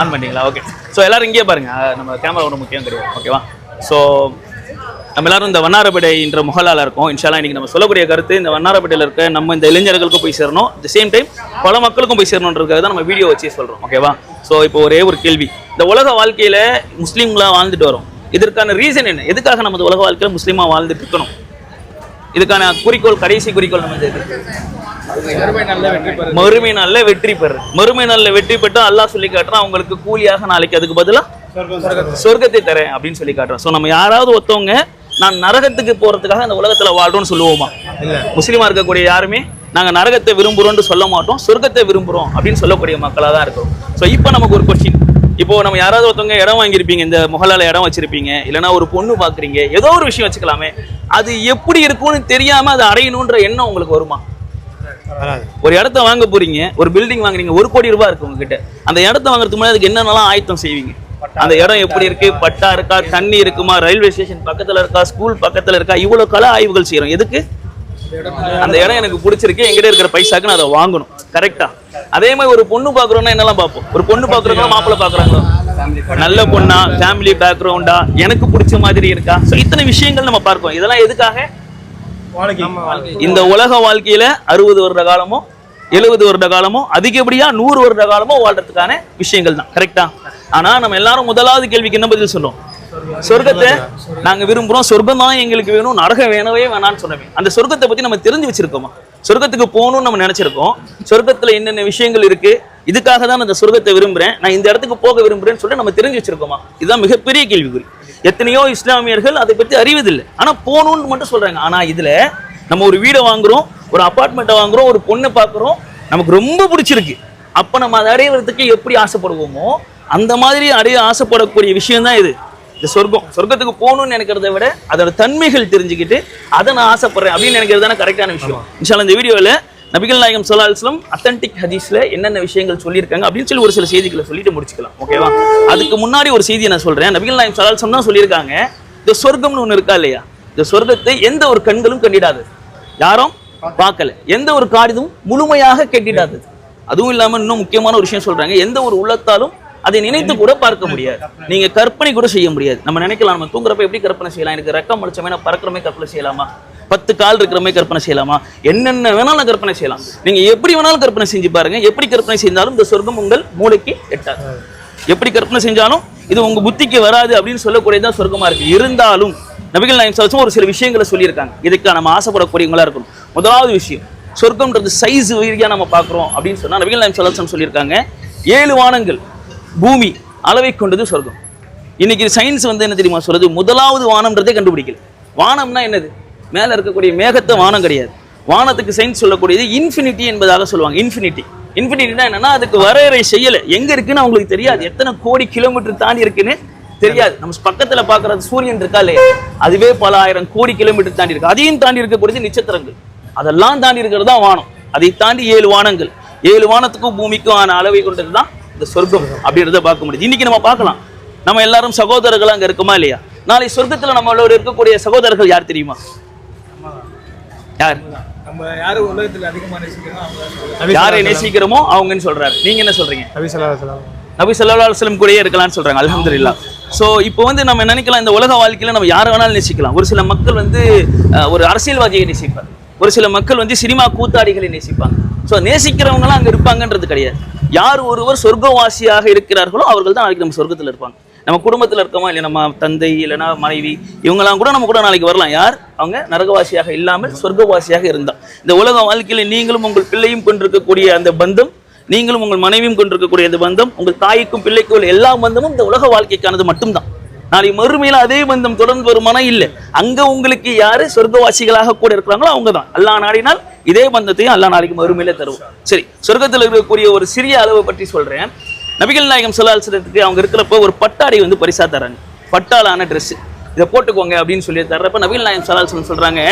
On பண்ணிங்களா? Okay. So எல்லாரும் இங்கேயே பாருங்க. நம்ம கேமரா ஒன்றும் முக்கியம் கிடையாது ஓகேவா? ஸோ நம்ம எல்லாரும் இந்த வண்ணாரப்பேட்டைன்ற முகலால இருக்கும். இன்ஷாலா இன்னைக்கு நம்ம சொல்லக்கூடிய கருத்து இந்த வண்ணாரப்பேட்டையில் இருக்க நம்ம இந்த இளைஞர்களுக்கும் போய் சேரணும். அட் சேம் டைம் பல மக்களுக்கும் போய் சேரணுன்றதுக்காக தான் நம்ம வீடியோ வச்சு சொல்றோம். ஓகேவா? ஸோ இப்போ ஒரே ஒரு கேள்வி. இந்த உலக வாழ்க்கையில முஸ்லீம்களா வாழ்ந்துட்டு வரோம். இதற்கான ரீசன் என்ன? எதுக்காக நம்ம இந்த உலக வாழ்க்கையில் முஸ்லீமா வாழ்ந்துட்டு இருக்கணும்? இதுக்கான குறிக்கோள் கடைசி குறிக்கோள் நம்ம எது? மறுமை நாள்ல வெற்றி பெறு. மறுமை நாள்ல வெற்றி பெற்று அல்லாஹ் சொல்லி காட்டுறான் அவங்களுக்கு கூலியாக நாளைக்கு அதுக்கு பதிலா சொர்க்கத்தை தரேன் அப்படின்னு சொல்லி காட்டுறான். ஸோ நம்ம யாராவது ஒருத்தவங்க நான் நரகத்துக்கு போறதுக்காக இந்த உலகத்துல வாழ்றோம்னு சொல்லுவோமா? முஸ்லீமா இருக்கக்கூடிய யாருமே நாங்க நரகத்தை விரும்புறோம்னு சொல்ல மாட்டோம் சொர்க்கத்தை விரும்புறோம் அப்படின்னு சொல்லக்கூடிய மக்களா தான் இருக்கிறோம். ஸோ இப்போ நமக்கு ஒரு கொஸ்டின் இப்போ நம்ம யாராவது ஒருத்தவங்க இடம் வாங்கியிருப்பீங்க இந்த முகலால இடம் வச்சிருப்பீங்க இல்லைன்னா ஒரு பொண்ணு பாக்குறீங்க ஏதோ ஒரு விஷயம் வச்சுக்கலாமே அது எப்படி இருக்கும்னு தெரியாம அதை அடையணுன்ற எண்ணம் உங்களுக்கு வருமா? ஒரு இடத்த வாங்க போறீங்க ஒரு பில்டிங் வாங்குறீங்க ஒரு கோடி ரூபாய் இருக்கு உங்ககிட்ட. அந்த இடத்த வாங்குறதுக்கு முன்னாடி அதுக்கு என்னென்னலாம் ஆயத்தம் செய்வீங்க? அந்த இடம் எப்படி இருக்கு? பட்டா இருக்கா? தண்ணி இருக்குமா? ரயில்வே ஸ்டேஷன் பக்கத்துல இருக்கா? ஸ்கூல் பக்கத்துல இருக்கா? இவ்வளவு கல ஆய்வுகள் செய்யறோம் எதுக்கு? அந்த இடம் எனக்கு பிடிச்சிருக்கு. எங்கிட்ட இருக்கிற பைசாக்கு நான் அதை வாங்கணும். கரெக்டா அதே மாதிரி ஒரு பொண்ணு பாக்குறோம்னா என்னெல்லாம் பார்ப்போம்? ஒரு பொண்ணு பாக்குறவங்க மாப்பிள்ளை பாக்குறாங்களோ நல்ல பொண்ணா? ஃபேமிலி பேக்ரவுண்டா எனக்கு பிடிச்ச மாதிரி இருக்கா? ஸோ இத்தனை விஷயங்கள் நம்ம பார்ப்போம் இதெல்லாம் எதுக்காக? இந்த உலக வாழ்க்கையில அறுபது வருட காலமோ எழுபது வருட காலமோ அதிகப்படியா நூறு வருட காலமோ வாழ்றதுக்கான விஷயங்கள் தான். கரெக்டா ஆனா நம்ம எல்லாரும் முதலாவது கேள்விக்கு என்ன பதில் சொல்றோம்? சொர்க்கத்தை நாங்க விரும்புறோம். சொர்க்கம் தான் எங்களுக்கு வேணும். நரகம் வேணவே வேணாம்னு சொன்னவே அந்த சொர்க்கத்தை பத்தி நம்ம தெரிஞ்சு வச்சிருக்கோமா? சொர்க்கத்துக்கு போகணும்னு நம்ம நினைச்சிருக்கோம். சொர்க்கத்துல என்னென்ன விஷயங்கள் இருக்கு? இதுக்காக தான் நான் இந்த சொர்க்கத்தை விரும்புறேன். நான் இந்த இடத்துக்கு போக விரும்புறேன்னு சொல்லிட்டு நம்ம தெரிஞ்சு வச்சிருக்கோமா? இதுதான் மிகப்பெரிய கேள்விக்குறி. எத்தனையோ இஸ்லாமியர்கள் அதை பற்றி அறிவதில்லை. ஆனா போகணும்னு மட்டும் சொல்றாங்க. ஆனா இதுல நம்ம ஒரு வீடை வாங்குறோம் ஒரு அப்பார்ட்மெண்ட்டை வாங்குறோம் ஒரு பொண்ணை பார்க்குறோம். நமக்கு ரொம்ப பிடிச்சிருக்கு. அப்போ நம்ம அதை அடையிறதுக்கு எப்படி ஆசைப்படுவோமோ அந்த மாதிரி அடைய ஆசைப்படக்கூடிய விஷயம் தான் இது. இந்த சொர்க்கம். சொர்க்கத்துக்கு போகணும்னு நினைக்கிறத விட அதோட தன்மைகள் தெரிஞ்சுக்கிட்டு அதை நான் ஆசைப்படுறேன் அப்படின்னு நினைக்கிறது தானே கரெக்டான விஷயம். இன்ஷால்லா இந்த வீடியோவில் நபிகள் நாயகம் சொல்லா அலுவலம் அத்தன்டிக் ஹதீஸ்ல என்னென்ன விஷயங்கள் சொல்லியிருக்காங்க அப்படின்னு சொல்லி ஒரு சில செய்திகளை சொல்லிட்டு முடிச்சுக்கலாம். ஓகேவா அதுக்கு முன்னாடி ஒரு செய்தியை நான் சொல்றேன். நபிகள் நாயகம் சொல்லா அலுவலம் தான் சொல்லியிருக்காங்க. இந்த சொர்க்கம்னு ஒன்று இருக்கா இல்லையா? இந்த சொர்க்கத்தை எந்த ஒரு கண்களும் கண்டிடாது. யாரும் பார்க்கல. எந்த ஒரு காரியம் முழுமையாக கெட்டிடாது. அதுவும் இல்லாம இன்னும் முக்கியமான ஒரு விஷயம் சொல்றாங்க. எந்த ஒரு உள்ளத்தாலும் அதை நினைத்து கூட பார்க்க முடியாது. நீங்க கற்பனை கூட செய்ய முடியாது. நம்ம நினைக்கலாம் நம்ம தூங்குறப்ப எப்படி கற்பனை செய்யலாம்? எனக்கு ரெக்கம் முடிச்சமே நான் பறக்கிறமே கற்பனை செய்யலாமா? பத்து கால் இருக்கிற மாதிரி கற்பனை செய்யலாமா? என்னென்ன வேணாலும் கற்பனை செய்யலாம். நீங்க எப்படி வேணாலும் கற்பனை செஞ்சு பாருங்க. எப்படி கற்பனை செஞ்சாலும் இந்த சொர்க்கம் உங்கள் மூளைக்கு எட்டாது. எப்படி கற்பனை செஞ்சாலும் இது உங்க புத்திக்கு வராது அப்படின்னு சொல்லக்கூடியதான் சொர்க்கமா இருக்கு. இருந்தாலும் நபிகள் நாயம் சலசம் ஒரு சில விஷயங்களை சொல்லியிருக்காங்க. இதுக்கு நம்ம ஆசைப்படக்கூடியவங்களா இருக்கணும். முதலாவது விஷயம் சொர்க்கம்ன்றது சைஸ் ரீதியா நம்ம பார்க்குறோம் அப்படின்னு சொன்னா நபிகள் நாயம் சலசம் சொல்லியிருக்காங்க. ஏழு வானங்கள் பூமி அளவை கொண்டது சொர்க்கம். இன்னைக்கு சயின்ஸ் வந்து என்ன தெரியுமா சொல்றது முதலாவது வானம்ன்றதே கண்டுபிடிக்கல. வானம்னா என்னது? மேல இருக்கக்கூடிய மேகத்தை வானம் கிடையாது. வானத்துக்கு சயின்ஸ் சொல்லக்கூடியது இன்ஃபினிட்டி என்பதாக சொல்லுவாங்க. இன்ஃபினிட்டி இன்ஃபினிட்டினா என்னன்னா அதுக்கு வரையறை செய்யலை. எங்க இருக்குன்னு அவங்களுக்கு தெரியாது. எத்தனை கோடி கிலோமீட்டர் தாண்டி இருக்குன்னு தெரியாது. நம்ம பக்கத்துல பாக்குறது சூரியன் இருக்கா இல்லையா? அதுவே பல ஆயிரம் கோடி கிலோமீட்டர் தாண்டி இருக்கு. அதையும் தாண்டி இருக்கக்கூடியது நட்சத்திரங்கள். அதெல்லாம் தாண்டி இருக்கிறது தான் வானம். அதை தாண்டி ஏழு வானங்கள். ஏழு வானத்துக்கும் பூமிக்கும் ஆன அளவை கொண்டது தான் இந்த சொர்க்கம் அப்படின்றத பார்க்க முடியுது. இன்னைக்கு நம்ம பார்க்கலாம். நம்ம எல்லாரும் சகோதரர்கள் அங்க இருக்குமா இல்லையா? நாளை சொர்க்கத்துல நம்மளோட இருக்கக்கூடிய சகோதரர்கள் யார் தெரியுமா? யார்? யாரு நேசிக்கிறோம் அவங்கன்னு சொல்றாரு. நீங்க என்ன சொல்றீங்க? நபி அலைஹி வஸல்லம். கூடயே இருக்கலாம்னு சொல்றாங்க அல்ஹம்துலில்லாஹ் ஸோ இப்போ வந்து நம்ம நினைக்கலாம் இந்த உலக வாழ்க்கையில நம்ம யாரை வேணாலும் நேசிக்கலாம். ஒரு சில மக்கள் வந்து ஒரு அரசியல்வாதியை நேசிப்பார் ஒரு சில மக்கள் வந்து சினிமா கூத்தாடிகளை நேசிப்பாங்க. ஸோ நேசிக்கிறவங்களாம் அங்க இருப்பாங்கன்றது கிடையாது. யார் ஒருவர் சொர்க்கவாசியாக இருக்கிறார்களோ அவர்கள் தான் நாளைக்கு நம்ம சொர்க்கத்தில் இருப்பாங்க. நம்ம குடும்பத்தில் இருக்கோமா இல்லை நம்ம தந்தை இல்லைன்னா மனைவி இவங்கெல்லாம் கூட நம்ம கூட நாளைக்கு வரலாம். யார்? அவங்க நரகவாசியாக இல்லாமல் சொர்க்கவாசியாக இருந்தால் இந்த உலக வாழ்க்கையில் நீங்களும் உங்கள் பிள்ளையும் கொண்டிருக்கக்கூடிய அந்த பந்தம் நீங்களும் உங்கள் மனைவியும் கொண்டிருக்கக்கூடிய அந்த பந்தம் உங்கள் தாய்க்கும் பிள்ளைக்கும் உள்ள எல்லா பந்தமும் இந்த உலக வாழ்க்கைக்கானது மட்டும்தான். நாளை மறுமையில் அதே பந்தம் தொடர்ந்து வருமானம் இல்லை. அங்கே உங்களுக்கு யார் சொர்க்கவாசிகளாக கூட இருக்கிறாங்களோ அவங்க தான் அல்லாஹ் நாடினால் இதே பந்தத்தையும் அல்லா நாளைக்கு மறுமையில தருவோம் சரி சொர்க்கத்தில் இருக்கக்கூடிய ஒரு சிறிய அளவை பற்றி சொல்றேன். நபிகள் நாயகம் சொல்லால்சனத்துக்கு அவங்க இருக்கிறப்ப ஒரு பட்டாடை வந்து பரிசா தராங்க. பட்டாலான ட்ரெஸ்ஸு இதை போட்டுக்கோங்க அப்படின்னு சொல்லி தர்றப்ப நபிகள் நாயகம் சலாசன் சொல்றாங்க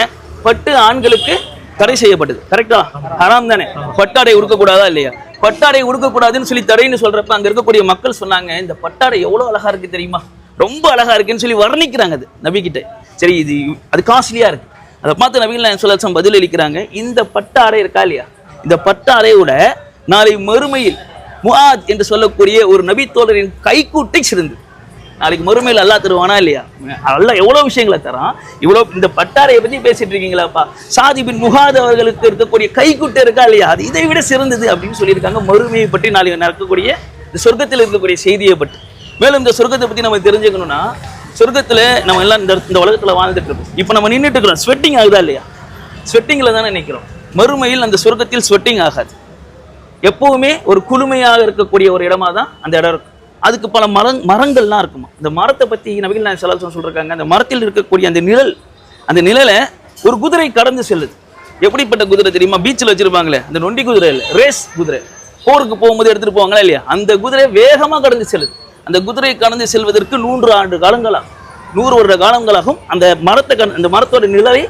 பட்டு ஆண்களுக்கு தடை செய்யப்பட்டது கரெக்டா ஹராம் தானே? பட்டாடை உடுக்கக்கூடாதா இல்லையா? பட்டாடை உடுக்கக்கூடாதுன்னு சொல்லி தடைன்னு சொல்றப்ப அங்க இருக்கக்கூடிய மக்கள் சொன்னாங்க இந்த பட்டாடை எவ்வளவு அழகா இருக்கு தெரியுமா? ரொம்ப அழகா இருக்குன்னு சொல்லி வர்ணிக்கிறாங்க அது நபிக்கிட்ட சரி இது அது காஸ்ட்லியா இருக்கு. அதை பார்த்து நவீன நாயகம் பதில் அளிக்கிறாங்க இந்த பட்டாடை இருக்கா இல்லையா? இந்த பட்டாடையோட நாளை மறுமையில் முஹாத் என்று சொல்லக்கூடிய ஒரு நபித்தோழரின் கைக்கூட்டை சிறந்து நாளைக்கு மறுமையில் அல்லா தருவானா இல்லையா? அல்லா எவ்வளவு விஷயங்களை தரான்? இவ்வளோ இந்த பட்டாரையை பற்றி பேசிட்டு இருக்கீங்களாப்பா? சாதி பின் முகாத் அவர்களுக்கு இருக்கக்கூடிய கைக்குட்டை இருக்கா இல்லையா? அது இதை விட சிறந்தது அப்படின்னு சொல்லியிருக்காங்க. மறுமையை பற்றி நாளைக்கு நடக்கக்கூடிய இந்த சொர்க்கத்தில் இருக்கக்கூடிய செய்தியை பற்றி. மேலும் இந்த சொர்க்கத்தை பற்றி நம்ம தெரிஞ்சுக்கணும்னா சொர்க்கத்தில் நம்ம எல்லாம் இந்த இந்த உலகத்தில் வாழ்ந்துட்டு இருக்கோம் இப்போ நம்ம நின்றுட்டு இருக்கிறோம் ஸ்வெட்டிங் ஆகுதா இல்லையா? ஸ்வெட்டிங்கில் தானே நிற்கிறோம் மறுமையில் அந்த சொர்க்கத்தில் ஸ்வெட்டிங் ஆகாது. எப்போவுமே ஒரு குளுமையாக இருக்கக்கூடிய ஒரு இடமா தான் அந்த இடம் இருக்கும். அதுக்கு பல மரங் மரங்கள்லாம் இருக்குமா? இந்த மரத்தை பற்றி நபிகள் நான் செலவு சொல்லியிருக்காங்க அந்த மரத்தில் இருக்கக்கூடிய அந்த நிழல் அந்த நிழலை ஒரு குதிரை கடந்து செல்லுது. எப்படிப்பட்ட குதிரை தெரியுமா? பீச்சில் வச்சிருப்பாங்களே அந்த நொண்டி குதிரை இல்லை ரேஸ் குதிரை. போருக்கு போகும்போது எடுத்துகிட்டு போவாங்களா இல்லையா? அந்த குதிரை வேகமாக கடந்து செல்லுது. அந்த குதிரை கடந்து செல்வதற்கு நூன்று ஆண்டு காலங்களாகும். நூறு வருட காலங்களாகும். அந்த மரத்தை கண் அந்த மரத்தோட நிழலை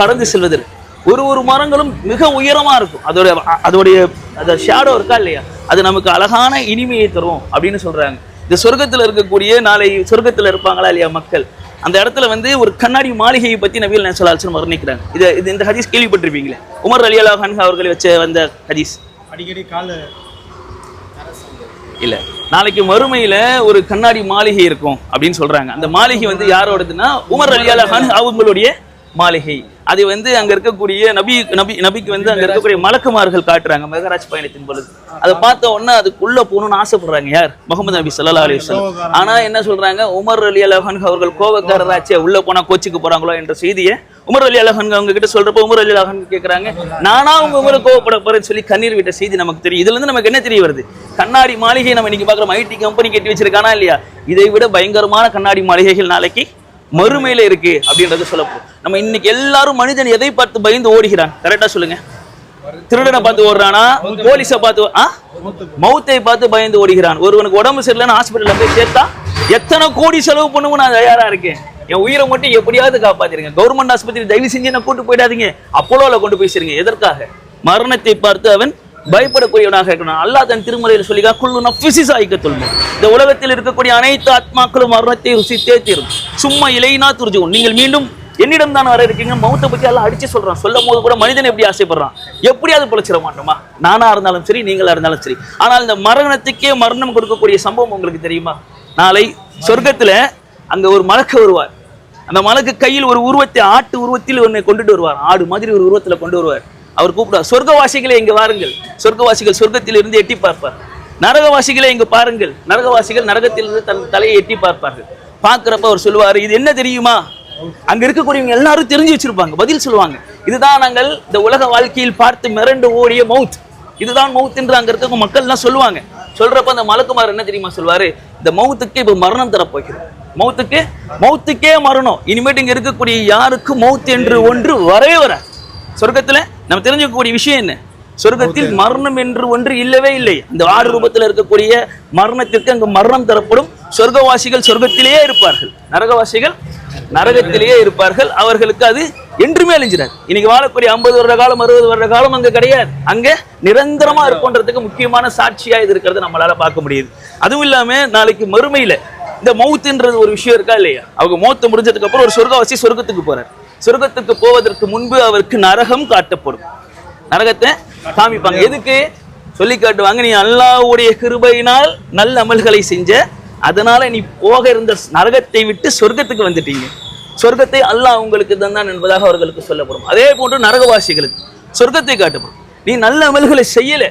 கடந்து செல்வதற்கு. ஒரு ஒரு மரங்களும் மிக உயரமா இருக்கும். அதோட அதோடைய அந்த ஷேடோ இருக்கா இல்லையா? அது நமக்கு அழகான இனிமையை தரும் அப்படின்னு சொல்றாங்க. இந்த சொர்க்கத்துல இருக்கக்கூடிய நாளை சொர்க்கத்துல இருப்பாங்களா இல்லையா மக்கள்? அந்த இடத்துல வந்து ஒரு கண்ணாடி மாளிகையை பத்தி நபிகள் நேசலால்சன் வர்ணிக்கிறாங்க. இது இது இந்த ஹதீஸ் கேள்விப்பட்டிருப்பீங்களே? உமர் அலி அலா ஹன்ஹா அவர்கள் வச்ச வந்த ஹதீஸ். அடிக்கடி கால இல்ல. நாளைக்கு மறுமையில ஒரு கண்ணாடி மாளிகை இருக்கும் அப்படின்னு சொல்றாங்க. அந்த மாளிகை வந்து யாரோடதுன்னா உமர் அலியாலஹான் அவங்களுடைய மாளிகை. அது வந்து அங்க இருக்கக்கூடிய நபி நபி நபிக்கு வந்து அங்க இருக்கக்கூடிய மலக்குமார்கள் காட்டுறாங்க. மெகராஜ் பயணத்தின் பொழுது. அதை பார்த்த உடனே அதுக்குள்ள போகணும்னு ஆசைப்படுறாங்க. யார்? முகமது நபி சல்லா அலி வஸல்லம். ஆனா என்ன சொல்றாங்க? உமர் அலி அலஹன் அவர்கள் கோபக்காரராச்சே உள்ள போனா கோச்சிக்கு போறாங்களோ என்ற செய்தியை உமர் அலி அலஹன் அவங்க கிட்ட சொல்றப்ப உமர் அலி அலஹன் கேக்குறாங்க நானா உங்க உமர் கோவப்பட போறேன்னு சொல்லி கண்ணீர் விட்ட செய்தி நமக்கு தெரியும். இதுல இருந்து நமக்கு என்ன தெரிய வருது? கண்ணாடி மாளிகை நம்ம இன்னைக்கு பாக்குறோம் ஐடி கம்பெனி கட்டி வச்சிருக்கானா இல்லையா? இதை விட பயங்கரமான கண்ணாடி மாளிகைகள் நாளைக்கு மறுமையில இருக்கு. அப்படின்றது சொல்லப்போம் நம்ம இன்னைக்கு எல்லாரும் மனிதன் எதை பார்த்து பயந்து ஓடுகிறான்? கரெக்டா சொல்லுங்க. திருடனை பார்த்து ஓடுறானா? போலீஸை பார்த்து ஆ? மௌத்தை பார்த்து பயந்து ஓடுகிறான். ஒருவனுக்கு உடம்பு சரியில்லைன்னு ஹாஸ்பிட்டலில் போய் சேர்த்தா எத்தனை கோடி செலவு பண்ணுவோம் நான் தயாரா இருக்கேன். என் உயிரை மட்டும் எப்படியாவது காப்பாத்திருங்க. கவர்மெண்ட் ஆஸ்பத்திரி தயவு செஞ்சு என்ன கூட்டு போயிடாதீங்க. அப்போலோவில் கொண்டு போய் சேருங்க. எதற்காக? மரணத்தை பார்த்து அவன் பயப்படக்கூடியவனாக இருக்கணும். அல்லாஹ் தன் திருமலையில் சொல்லிக்கா குள்ளு பிசிஸ் சாய்க்க தொல்மு. இந்த உலகத்தில் இருக்கக்கூடிய அனைத்து ஆத்மாக்களும் மரணத்தை ருசித்தே தீரும். சும்மா இலைனா துரிஜும் நீங்கள் மீண்டும் என்னிடம் தான் வர இருக்கீங்க? மௌத்தை பத்தி எல்லாம் அடிச்சு சொல்றான். சொல்லும் போது கூட மனிதன் எப்படி ஆசைப்படுறான்? எப்படியாவது பிழைச்சிட மாட்டோமா? நானா இருந்தாலும் சரி நீங்களா இருந்தாலும் சரி. ஆனால் இந்த மரணத்துக்கே மரணம் கொடுக்கக்கூடிய சம்பவம் உங்களுக்கு தெரியுமா? நாளை சொர்க்கத்துல அங்க ஒரு மலக்கு வருவார். அந்த மலக்கு கையில் ஒரு உருவத்தை ஆட்டு உருவத்தில் ஒன்று கொண்டுட்டு வருவார். ஆடு மாதிரி ஒரு உருவத்துல கொண்டு வருவார். அவர் கூப்பிடுவார் சொர்க்கவாசிகளை இங்க வாருங்கள். சொர்க்கவாசிகள் சொர்க்கத்தில் இருந்து எட்டி பார்ப்பார். நரகவாசிகளை இங்க பாருங்கள். நரகவாசிகள் நரகத்திலிருந்து தன் தலையை எட்டி பார்ப்பார்கள். பார்க்குறப்ப அவர் சொல்லுவார் இது என்ன தெரியுமா? அங்க இருக்கக்கூடியவங்க எல்லாரும் தெரிஞ்சு வச்சிருப்பாங்க பதில் சொல்லுவாங்க. இதுதான் நாங்கள் இந்த உலக வாழ்க்கையில் பார்த்து மிரண்டு ஓடிய மவுத். இதுதான் மவுத் என்று அங்க இருக்க மக்கள் எல்லாம் சொல்லுவாங்க. சொல்றப்ப அந்த மலக்குமார் என்ன தெரியுமா சொல்வாரு? இந்த மவுத்துக்கு இப்ப மரணம் தரப்போகிறோம். மவுத்துக்கு மவுத்துக்கே மரணம். இனிமேட்டு இங்க இருக்கக்கூடிய யாருக்கு மவுத் என்று ஒன்று வரவே வர சொர்க்கத்துல நம்ம தெரிஞ்சுக்கக்கூடிய விஷயம் என்ன? சொர்க்கத்தில் மரணம் என்று ஒன்று இல்லவே இல்லை. அந்த ஆறு ரூபத்தில் இருக்கக்கூடிய மரணத்திற்கு அங்கு மரணம் தரப்படும். சொர்க்கவாசிகள் சொர்க்கத்திலேயே இருப்பார்கள். நரகவாசிகள் நரகத்திலேயே இருப்பார்கள். அவர்களுக்கு அது என்றுமே அழிஞ்சிடாது இன்னைக்கு வாழக்கூடிய ஐம்பது வருட காலம் அறுபது வருட காலம் அங்க கிடையாது. அங்க நிரந்தரமா இருக்கும்ன்றதுக்கு முக்கியமான சாட்சியா இது இருக்கிறத நம்மளால பார்க்க முடியுது. அதுவும் இல்லாம நாளைக்கு மறுமையில இந்த மௌத்துன்றது ஒரு விஷயம் இருக்கா இல்லையா? அவங்க மௌத்து முடிஞ்சதுக்கு அப்புறம் ஒரு சொர்க்கவாசி சொர்க்கத்துக்கு போறார். சொர்க்கத்துக்கு போவதற்கு முன்பு அவருக்கு நரகம் காட்டப்படும். நரகத்தை காமிப்பாங்க. எதுக்கு? சொல்லி காட்டுவாங்க நீ அல்லாவுடைய கிருபையினால் நல்ல அமல்களை செஞ்ச அதனால நீ போக இருந்த நரகத்தை விட்டு சொர்க்கத்துக்கு வந்துட்டீங்க. சொர்க்கத்தை அல்லாஹ் உங்களுக்கு தந்தான் என்பதாக அவர்களுக்கு சொல்லப்படும். அதே போன்று நரகவாசிகளுக்கு சொர்க்கத்தை காட்டப்படும் நீ நல்ல அமல்களை செய்யலை.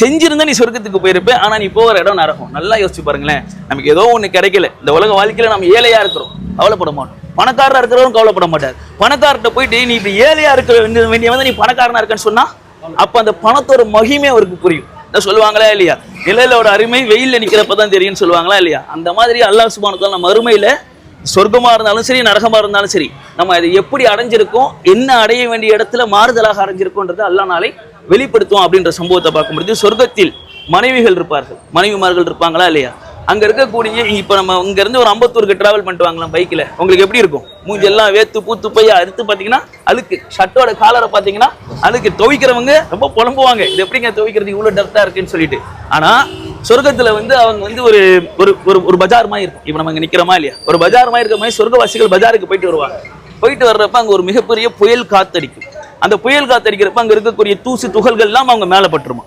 செஞ்சிருந்தா நீ சொர்க்கத்துக்கு போயிருப்ப ஆனா நீ போகிற இடம் நரகம். நல்லா யோசிச்சு பாருங்களேன். நமக்கு ஏதோ ஒன்று கிடைக்கல. இந்த உலக வாழ்க்கையில் நம்ம ஏழையா இருக்கிறோம். கவலைப்பட மாட்டோம். பணக்காரராக இருக்கிறவரும் கவலைப்பட மாட்டார். பணக்காரர்கிட்ட போயிட்டு நீ இப்படி ஏழையா இருக்க வேண்டிய வந்து நீ பணக்காரனா இருக்கன்னு சொன்னா அப்போ அந்த பணத்தோட மகிமே அவருக்கு புரியும். இதான் சொல்லுவாங்களா இல்லையா? நிழலோட அருமை வெயிலில் நிற்கிறப்ப தான் தெரியும்னு சொல்லுவாங்களா இல்லையா? அந்த மாதிரி அல்லாஹ் சுபானத்தால் நம்ம அருமையில் சொர்க்கமா இருந்தாலும் சரி நரகமாக இருந்தாலும் சரி நம்ம அதை எப்படி அடைஞ்சிருக்கோம் என்ன அடைய வேண்டிய இடத்துல மாறுதலாக அடைஞ்சிருக்கோன்றது அல்லா நாளை வெளிப்படுத்துவோம் அப்படின்ற சம்பவத்தை பார்க்க முடியுது சொர்க்கத்தில் மனைவிகள் இருப்பார்கள். மனைவிமார்கள் இருப்பாங்களா இல்லையா? அங்க இருக்கக்கூடிய இப்ப நம்ம இங்க இருந்து ஒரு அம்பத்தூருக்கு டிராவல் பண்ணிட்டு வாங்கலாம் பைக்ல உங்களுக்கு எப்படி இருக்கும்? மூஞ்சி எல்லாம் வேத்து பூத்து போய் அறுத்து பாத்தீங்கன்னா அழுக்கு. ஷர்ட்டோட காலரை பாத்தீங்கன்னா அழுக்கு. துவைக்கிறவங்க ரொம்ப புலம்புவாங்க. இது எப்படிங்க துவைக்கிறது? இவ்வளவு டர்ட்டா இருக்குன்னு சொல்லிட்டு. ஆனா சொர்க்கத்துல வந்து அவங்க வந்து ஒரு ஒரு ஒரு ஒரு பஜார் மாதிரி இருக்கும். இப்ப நம்ம இங்க நிக்கிறோமா இல்லையா? ஒரு பஜார் மாதிரி இருக்கிற மாதிரி சொர்க்கவாசிகள் பஜாருக்கு போயிட்டு வருவாங்க. போயிட்டு வர்றப்ப அங்க ஒரு மிகப்பெரிய புயல் காத்தடிக்கும். அந்த புயல் காத்தடிக்கிறப்ப அங்க இருக்கக்கூடிய தூசு துகள்கள் எல்லாம் அவங்க மேல பட்டுருமா?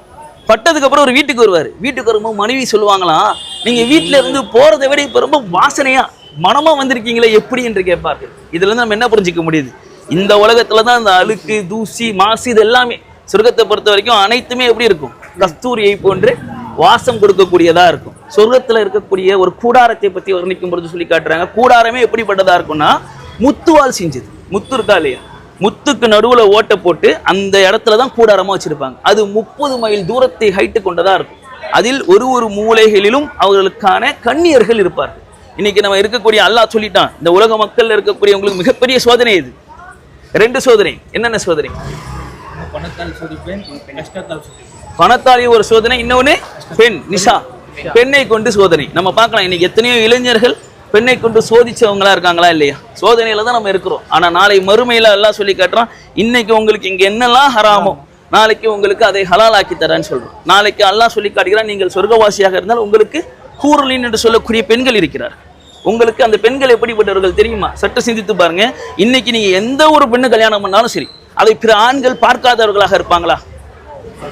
பட்டதுக்கு அப்புறம் ஒரு வீட்டுக்கு வருவார். வீட்டுக்கு வரும்போது மனைவி சொல்லுவாங்களாம் நீங்கள் வீட்டில் இருந்து போகிறத விட இப்போ ரொம்ப வாசனையாக மனமாக வந்திருக்கீங்களே எப்படி? என்று கேட்பார்கள். இதுலேருந்து நம்ம என்ன புரிஞ்சுக்க முடியுது? இந்த உலகத்துல தான் இந்த அழுக்கு தூசி மாசு இது எல்லாமே சொர்க்கத்தை பொறுத்த வரைக்கும் அனைத்துமே எப்படி இருக்கும்? கஸ்தூரியை போன்று வாசம் கொடுக்கக்கூடியதாக இருக்கும். சொர்க்கத்தில் இருக்கக்கூடிய ஒரு கூடாரத்தை பற்றி வர்ணிக்கும் பொழுது சொல்லி காட்டுறாங்க. கூடாரமே எப்படிப்பட்டதாக இருக்கும்னா முத்துவால் செஞ்சது. முத்து இருக்கா இல்லையா? முத்துக்கு நடுவுல ஓட்டை போட்டு அந்த இடத்துல தான் கூடாரமா வச்சிருப்பாங்க. அது முப்பது மைல் தூரத்தை ஹைட்டு கொண்டதா இருக்கும். அதில் ஒரு ஒரு மூலைகளிலும் அவர்களுக்கான கண்ணியர்கள் இருப்பார்கள். இன்னைக்கு நம்ம இருக்கக்கூடிய அல்லாஹ் சொல்லிட்டான் இந்த உலக மக்கள்ல இருக்கக்கூடியவங்களுக்கு மிகப்பெரிய சோதனை இது. ரெண்டு சோதனை. என்னென்ன சோதனை? பணத்தால் ஒரு சோதனை இன்னொன்னு பெண் நிஷா. பெண்ணை கொண்டு சோதனை. நம்ம பார்க்கலாம் இன்னைக்கு எத்தனையோ இளைஞர்கள் பெண்ணை கொண்டு சோதிச்சவங்களா இருக்காங்களா இல்லையா? சோதனையில தான் நம்ம இருக்கிறோம். ஆனா நாளை மறுமையில எல்லாம் சொல்லி காட்டுறான் இன்னைக்கு உங்களுக்கு இங்க என்னெல்லாம் ஹராமோ நாளைக்கு உங்களுக்கு அதை ஹலாலாக்கி தரேன்னு சொல்றோம் நாளைக்கு அல்லாஹ் சொல்லி காட்டுகிறான் நீங்கள் சொர்க்கவாசியாக இருந்தால் உங்களுக்கு கூறலின் என்று சொல்லக்கூடிய பெண்கள் இருக்கிறார் உங்களுக்கு அந்த பெண்கள் எப்படிப்பட்டவர்கள் தெரியுமா? சற்று சிந்தித்து பாருங்க. இன்னைக்கு நீங்க எந்த ஒரு பெண்ணு கல்யாணம் பண்ணாலும் சரி அதை பிற ஆண்கள் பார்க்காதவர்களாக இருப்பாங்களா?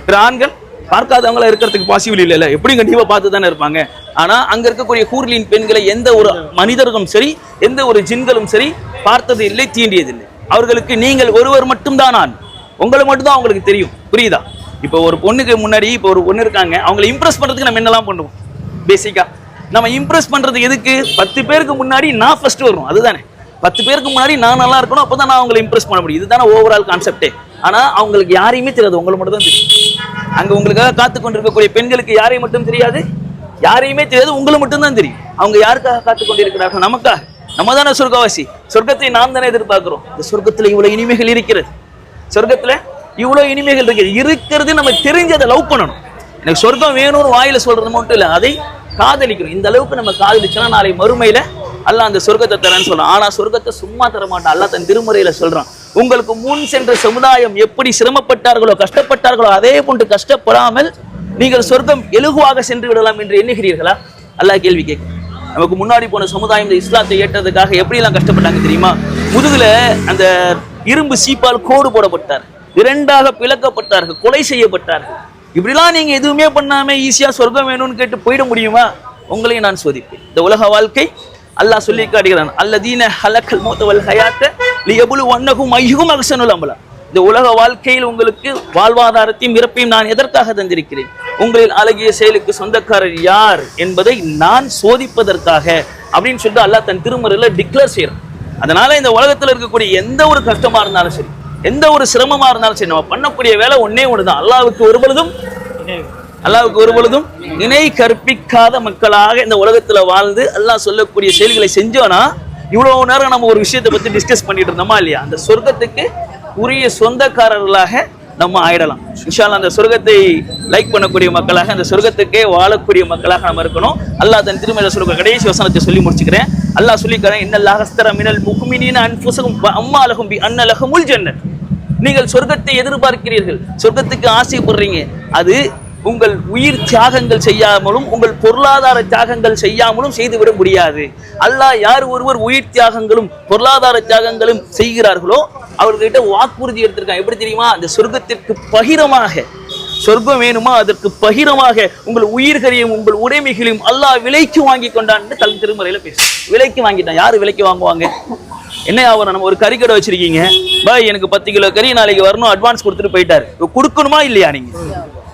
பிற ஆண்கள் பார்க்காதவங்களா இருக்கிறதுக்கு பாசிபிள் இல்லைல்ல. எப்படியும் கண்டிப்பாக பார்த்து தானே இருப்பாங்க. ஆனா அங்க இருக்கக்கூடிய ஹூர்லின் பெண்களை எந்த ஒரு மனிதர்களும் சரி எந்த ஒரு ஜின்களும் சரி பார்த்தது இல்லை தீண்டியதில்லை. அவர்களுக்கு நீங்கள் ஒருவர் மட்டும்தான் நான். உங்களை மட்டும்தான் அவங்களுக்கு தெரியும். புரியுதா? இப்போ ஒரு பொண்ணுக்கு முன்னாடி இப்போ ஒரு பொண்ணு இருக்காங்க. அவங்களை இம்ப்ரெஸ் பண்றதுக்கு நம்ம என்னெல்லாம் பண்ணுவோம்? பேசிக்கா நம்ம இம்ப்ரெஸ் பண்றது எதுக்கு? பத்து பேருக்கு முன்னாடி நான் ஃபஸ்ட்டு வரும் அதுதானே. பத்து பேருக்கு முன்னாடி நான் நல்லா இருக்கணும். அப்பதான் நான் அவங்களை இம்ப்ரெஸ் பண்ண முடியும். இதுதானே ஓவரால் கான்செப்டே ஆனா அவங்களுக்கு யாரையுமே தெரியாது. உங்களை மட்டும் தான் தெரியும். அங்க உங்களுக்காக காத்து கொண்டிருக்கக்கூடிய பெண்களுக்கு யாரையும் மட்டும் தெரியாது? யாரையுமே தெரியாது உங்களை மட்டும் தான் தெரியும். அவங்க யாருக்காக காத்து கொண்டிருக்கிறார்கள்? நமக்காக. நம்ம தானே சொர்க்கவாசி. சொர்க்கத்தை நாம் தானே எதிர்பார்க்கிறோம். இந்த சொர்க்கத்துல இவ்வளவு இனிமைகள் இருக்கிறது. சொர்க்கத்துல இவ்வளவு இனிமைகள் இருக்குது இருக்கிறது நம்ம தெரிஞ்சு அதை லவ் பண்ணணும். எனக்கு சொர்க்கம் வேணும்னு வாயில சொல்றது மட்டும் இல்ல அதை காதலிக்கணும். இந்த அளவுக்கு நம்ம காதலிச்சோம்னா நாளை மறுமையில அல்ல அந்த சொர்க்கத்தை தரேன்னு சொல்றான். ஆனா சொர்க்கத்தை சும்மா தர மாட்டான் அல்ல தன் திருமுறையில சொல்றான். உங்களுக்கு முன் சென்ற சமுதாயம் எப்படி சிரமப்பட்டார்களோ கஷ்டப்பட்டார்களோ அதே போன்று கஷ்டப்படாமல் நீங்கள் சொர்க்கம் எலுகுவாக சென்று விடலாம் என்று எண்ணுகிறீர்களா? அல்லாஹ் கேள்வி கேட்கும். நமக்கு முன்னாடி போன சமுதாயம் இந்த இஸ்லாத்தை ஏற்றதுக்காக எப்படிலாம் கஷ்டப்பட்டாங்க தெரியுமா? முதுகுல அந்த இரும்பு சீப்பால் கோடு போடப்பட்டார். இரண்டாக பிளக்கப்பட்டார்கள் கொலை செய்யப்பட்டார்கள். இப்படிலாம் நீங்கள் எதுவுமே பண்ணாமல் ஈஸியாக சொர்க்கம் வேணும்னு கேட்டு போயிட முடியுமா? உங்களையும் நான் சோதிப்பேன். இந்த உலக வாழ்க்கை அல்லாஹ் சொல்லி காட்டுகிறான் அல்லதீன ஹலக்கல் மூத்தவல் ஹயாத்தை லியபுலு வன்னகும் ஐயுகும் அகசனுல் அம்பலா இந்த உலக வாழ்க்கையில் உங்களுக்கு வாழ்வாதாரத்தையும் இறப்பையும் நான் எதற்காக தந்திருக்கிறேன்? உங்களின் அழகிய செயலுக்கு சொந்தக்காரர் யார் என்பதை நான் சோதிப்பதற்காக அப்படின்னு சொல்லிட்டு அல்லாஹ் தன் திருமறையில் டிக்ளேர் செய்யறான் அதனால இந்த உலகத்தில் இருக்கக்கூடிய எந்த ஒரு கஷ்டமா இருந்தாலும் சரி எந்த ஒரு சிரமமா இருந்தாலும் சரி நம்ம பண்ணக்கூடிய வேலை ஒன்னே ஒன்று தான் அல்லாவுக்கு ஒரு பொழுதும் அல்லாவுக்கு ஒரு பொழுதும் இணை கற்பிக்காத மக்களாக இந்த உலகத்தில் வாழ்ந்து அல்லாஹ் சொல்லக்கூடிய செயல்களை செஞ்சோன்னா இவ்வளவு நேரம் நம்ம ஒரு விஷயத்தை பத்தி டிஸ்கஸ் பண்ணிட்டு இருந்தோமா இல்லையா? அந்த சொர்க்கத்துக்கு உரிய சொந்தக்காரர்களாக நம்ம ஆயிடலாம். விஷால் அந்த சொர்க்கத்தை லைக் பண்ணக்கூடிய மக்களாக அந்த சொர்க்கத்துக்கே வாழக்கூடிய மக்களாக நம்ம இருக்கணும். அல்லாஹ் தன் திருமையில சொல்ற கடைசி வசனத்தை சொல்லி முடிச்சுக்கிறேன். அல்லா சொல்லிக்கிறேன் என்ன ஹஸ்தர மினல் முக்மினீன அன்ஃபுஸகும் அம்மா அலகும் பி அன்னலஹுமுல் ஜன்னத். நீங்கள் சொர்க்கத்தை எதிர்பார்க்கிறீர்கள். சொர்க்கத்துக்கு ஆசைப்படுறீங்க. அது உங்கள் உயிர் தியாகங்கள் செய்யாமலும் உங்கள் பொருளாதார தியாகங்கள் செய்யாமலும் செய்துவிட முடியாது. அல்லாஹ் யார் ஒருவர் உயிர் தியாகங்களும் பொருளாதார தியாகங்களும் செய்கிறார்களோ அவர்கிட்ட வாக்குறுதி எடுத்திருக்காங்க. எப்படி தெரியுமா? அந்த சொர்க்கத்திற்கு பகிரமாக. சொர்க்கம் வேணுமா? அதற்கு பகிரமாக உங்கள் உயிர்களையும் உங்கள் உடைமைகளையும் அல்லாஹ் விலைக்கு வாங்கி கொண்டான்னு தன் திருமறையில பேசு விலைக்கு வாங்கிட்டான். யாரு விலைக்கு வாங்குவாங்க? என்ன ஆகணும் நம்ம ஒரு கறி கடை வச்சிருக்கீங்க. பாய் எனக்கு பத்து கிலோ கறி நாளைக்கு வரணும் அட்வான்ஸ் கொடுத்துட்டு போயிட்டாரு. கொடுக்கணுமா இல்லையா நீங்க?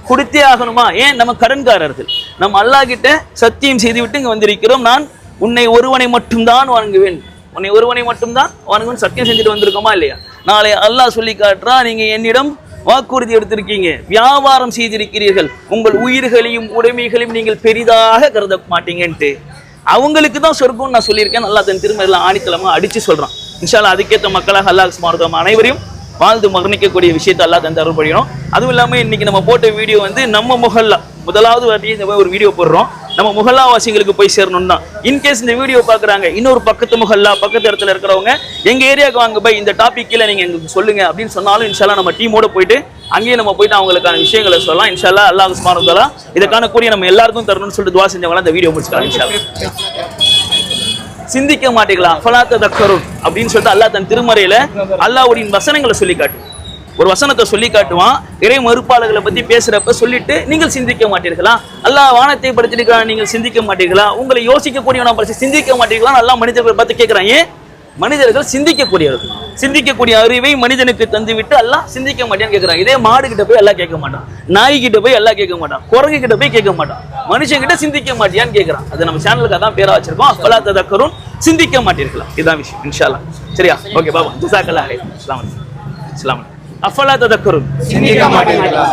கொடுத்தே ஆகணுமா? ஏன் நம்ம கடன்காரர்கள்? நம்ம அல்லாஹ்கிட்ட சத்தியம் செய்துவிட்டு இங்கே வந்திருக்கிறோம். நான் உன்னை ஒருவனை மட்டும்தான் வணங்குவேன். உன்னை ஒருவனை மட்டும்தான் வணங்குவேன். சத்தியம் செஞ்சுட்டு வந்திருக்கோமா இல்லையா? நாளை அல்லாஹ் சொல்லி காட்டுறா நீங்கள் என்னிடம் வாக்குறுதி எடுத்திருக்கீங்க. வியாபாரம் செய்திருக்கிறீர்கள். உங்கள் உயிர்களையும் உடைமைகளையும் நீங்கள் பெரிதாக கருத மாட்டீங்கன்ட்டு. அவங்களுக்கு தான் சொர்க்கம் நான் சொல்லியிருக்கேன். நல்லா தன் திருமறையில் ஆணித்தலமாக அடிச்சு சொல்கிறான் இன்ஷால்லா அதுக்கேற்ற மக்களாக அல்லாஹ் ஸ்மாரதம் அனைவரையும் வாழ்ந்து மரணிக்கக்கூடிய விஷயத்தை அல்லாஹ் தந்து அருள் அதுவும் இல்லாமல் இன்னைக்கு நம்ம போட்ட வீடியோ வந்து நம்ம முகல்லா முதலாவது வாட்டி இந்த ஒரு வீடியோ போடுறோம். நம்ம முகல்லாவாசிகளுக்கு போய் சேரணும் தான் இன்கேஸ் இந்த வீடியோ பார்க்குறாங்க இன்னொரு பக்கத்து முகல்லா பக்கத்து இடத்துல இருக்கிறவங்க எங்க ஏரியாவுக்கு வாங்க போய் இந்த டாபிக் கீழே நீங்க எங்களுக்கு சொல்லுங்க அப்படின்னு சொன்னாலும் இன்ஷால்லா நம்ம டீமோட போயிட்டு அங்கேயே நம்ம போயிட்டு அவங்களுக்கான விஷயங்களை சொல்லலாம். இன்ஷால்லா அல்லாஹ் ஸ்மாரதலா இதுக்கான கூடிய நம்ம எல்லாருக்கும் தரணும்னு சொல்லிட்டு துவா செஞ்சவங்களாம் இந்த வீடியோ முடிச்சுக்கலாம் இன்ஷால்லா. சிந்திக்க மாட்டீங்களா ஃபலாத்த தக்கரும் அப்படின்னு சொல்லிட்டு அல்லாஹ் தன் திருமறையில அல்லாஹ்வுடைய வசனங்களை சொல்லி காட்டு ஒரு வசனத்தை சொல்லி காட்டுவான். இறை மறுப்பாளர்களை பத்தி பேசுறப்ப சொல்லிட்டு நீங்கள் சிந்திக்க மாட்டீர்களா? அல்லாஹ் வானத்தை படைச்சிருக்கிறான் நீங்கள் சிந்திக்க மாட்டீர்களா? உங்களை யோசிக்கக்கூடியவனா படைச்சு சிந்திக்க மாட்டீர்களா நல்லா மனிதர்களை பார்த்து கேட்கிறான். ஏன்? மனிதர்கள் சிந்திக்கக்கூடியவர்கள். சிந்திக்கக்கூடிய அறிவை மனிதனுக்கு தந்துவிட்டு எல்லாம் சிந்திக்க மாட்டேன்னு கேட்கிறான் இதே மாடு கிட்ட போய் எல்லாம் கேட்க மாட்டான். நாய் கிட்ட போய் எல்லாம் கேட்க மாட்டான். குரங்கு கிட்ட போய் கேட்க மாட்டான். மனுஷன் கிட்ட சிந்திக்க மாட்டியான்னு கேட்கிறான் அது நம்ம சேனலுக்கு அதான் பேரா வச்சிருக்கோம். அப்பலா ததக்கரும் சிந்திக்க மாட்டிருக்கலாம் இதான் விஷயம் இன்ஷால்லா சரியா? ஓகே பாபா. ஜசாக்கல்லா அஃபலா ததக்கரும் சிந்திக்க மாட்டீர்களா?